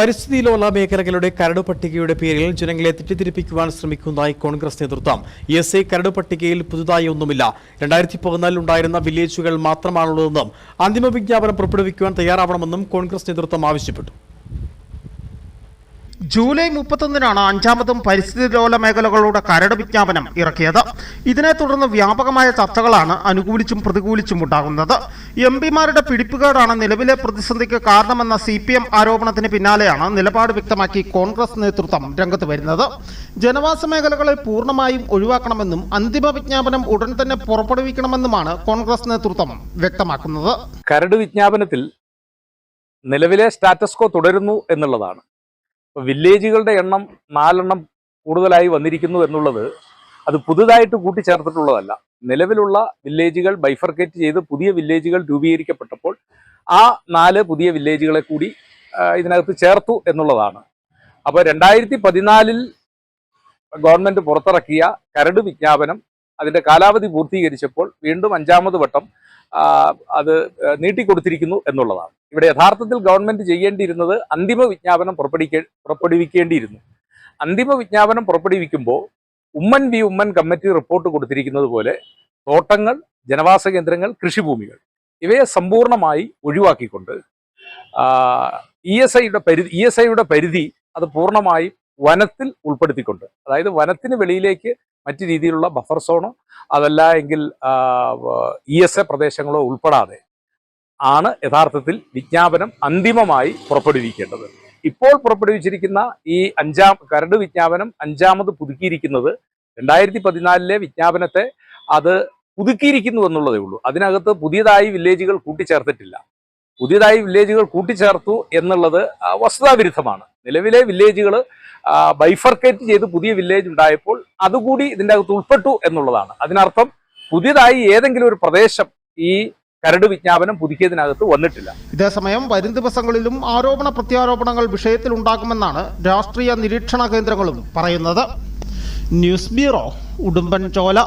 പരിസ്ഥിതി ലോല മേഖലകളുടെ കരട് പട്ടികയുടെ പേരിൽ ജനങ്ങളെ തെറ്റിദ്ധരിപ്പിക്കുവാൻ ശ്രമിക്കുന്നതായി കോൺഗ്രസ് നേതൃത്വം. എസ് ഐ കരട് പട്ടികയിൽ പുതുതായി ഒന്നുമില്ല. രണ്ടായിരത്തി പതിനാലിൽ ഉണ്ടായിരുന്ന വില്ലേജുകൾ മാത്രമാണുള്ളതെന്നും അന്തിമ വിജ്ഞാപനം പുറപ്പെടുവിക്കുവാൻ തയ്യാറാവണമെന്നും കോൺഗ്രസ് നേതൃത്വം ആവശ്യപ്പെട്ടു. ജൂലൈ മുപ്പത്തൊന്നിനാണ് അഞ്ചാമതും പരിസ്ഥിതി ലോല മേഖലകളുടെ കരട് വിജ്ഞാപനം ഇറക്കിയത്. ഇതിനെ തുടർന്ന് വ്യാപകമായ ചർച്ചകളാണ് അനുകൂലിച്ചും പ്രതികൂലിച്ചും ഉണ്ടാകുന്നത്. എം പിമാരുടെ പിടിപ്പുകേടാണ് നിലവിലെ പ്രതിസന്ധിക്ക് കാരണമെന്ന സി പി എം ആരോപണത്തിന് പിന്നാലെയാണ് നിലപാട് വ്യക്തമാക്കി കോൺഗ്രസ് നേതൃത്വം രംഗത്ത് വരുന്നത്. ജനവാസ മേഖലകളെ പൂർണമായും ഒഴിവാക്കണമെന്നും അന്തിമ വിജ്ഞാപനം ഉടൻ തന്നെ പുറപ്പെടുവിക്കണമെന്നുമാണ് കോൺഗ്രസ് നേതൃത്വം വ്യക്തമാക്കുന്നത്. കരട് വിജ്ഞാപനത്തിൽ നിലവിലെ സ്റ്റാറ്റസ്കോ തുടരുന്നു എന്നുള്ളതാണ്. വില്ലേജുകളുടെ എണ്ണം നാലെണ്ണം കൂടുതലായി വന്നിരിക്കുന്നു എന്നുള്ളത് അത് പുതുതായിട്ട് കൂട്ടിച്ചേർത്തിട്ടുള്ളതല്ല. നിലവിലുള്ള വില്ലേജുകൾ ബൈഫർക്കേറ്റ് ചെയ്ത് പുതിയ വില്ലേജുകൾ രൂപീകരിക്കപ്പെട്ടപ്പോൾ ആ നാല് പുതിയ വില്ലേജുകളെ കൂടി ഇതിനകത്ത് ചേർത്തു എന്നുള്ളതാണ്. അപ്പോൾ രണ്ടായിരത്തി പതിനാലിൽ ഗവൺമെന്റ് പുറത്തിറക്കിയ കരട് വിജ്ഞാപനം അതിന്റെ കാലാവധി പൂർത്തീകരിച്ചപ്പോൾ വീണ്ടും അഞ്ചാമത് വട്ടം അത് നീട്ടിക്കൊടുത്തിരിക്കുന്നു എന്നുള്ളതാണ്. ഇവിടെ യഥാർത്ഥത്തിൽ ഗവൺമെന്റ് ചെയ്യേണ്ടിയിരുന്നത് അന്തിമ വിജ്ഞാപനം പുറപ്പെടുവിക്കേ പുറപ്പെടുവിക്കേണ്ടിയിരുന്നു. അന്തിമ വിജ്ഞാപനം പുറപ്പെടുവിക്കുമ്പോൾ Oommen V Oommen committee report കൊടുത്തിരിക്കുന്നത് പോലെ തോട്ടങ്ങൾ ജനവാസ കേന്ദ്രങ്ങൾ കൃഷിഭൂമികൾ ഇവയെ സമ്പൂർണമായി ഒഴിവാക്കിക്കൊണ്ട് ഇ എസ് ഐയുടെ പരിധി ഇ എസ് ഐയുടെ പരിധി അത് പൂർണമായും വനത്തിൽ ഉൾപ്പെടുത്തിക്കൊണ്ട് അതായത് വനത്തിന് വെളിയിലേക്ക് മറ്റു രീതിയിലുള്ള ബഫർ സോണോ അതല്ല എങ്കിൽ ഇ എസ് എ പ്രദേശങ്ങളോ ഉൾപ്പെടാതെ ആണ് യഥാർത്ഥത്തിൽ വിജ്ഞാപനം അന്തിമമായി പുറപ്പെടുവിക്കേണ്ടത്. ഇപ്പോൾ പുറപ്പെടുവിച്ചിരിക്കുന്ന ഈ അഞ്ചാം കരട് വിജ്ഞാപനം അഞ്ചാമത് പുതുക്കിയിരിക്കുന്നത് രണ്ടായിരത്തി പതിനാലിലെ വിജ്ഞാപനത്തെ അത് പുതുക്കിയിരിക്കുന്നു എന്നുള്ളതേ ഉള്ളൂ. അതിനകത്ത് പുതിയതായി വില്ലേജുകൾ കൂട്ടിച്ചേർത്തിട്ടില്ല. പുതിയതായി വില്ലേജുകൾ കൂട്ടിച്ചേർത്തു എന്നുള്ളത് വസ്തുതാവിരുദ്ധമാണ്. നിലവിലെ വില്ലേജുകൾ ബൈഫർക്കേറ്റ് ചെയ്ത് പുതിയ വില്ലേജ് ഉണ്ടായപ്പോൾ അതുകൂടി ഇതിന്റെ അകത്ത് ഉൾപ്പെട്ടു എന്നുള്ളതാണ്. അതിനർത്ഥം പുതിയതായി ഏതെങ്കിലും ഒരു പ്രദേശം ഈ കരട് വിജ്ഞാപനം പുതുക്കിയതിനകത്ത് വന്നിട്ടില്ല. ഇതേസമയം വരും ദിവസങ്ങളിലും ആരോപണ പ്രത്യാരോപണങ്ങൾ വിഷയത്തിൽ ഉണ്ടാകുമെന്നാണ് രാഷ്ട്രീയ നിരീക്ഷണ കേന്ദ്രങ്ങളും പറയുന്നത്. ന്യൂസ് ബ്യൂറോ ഉടുമ്പൻ ചോല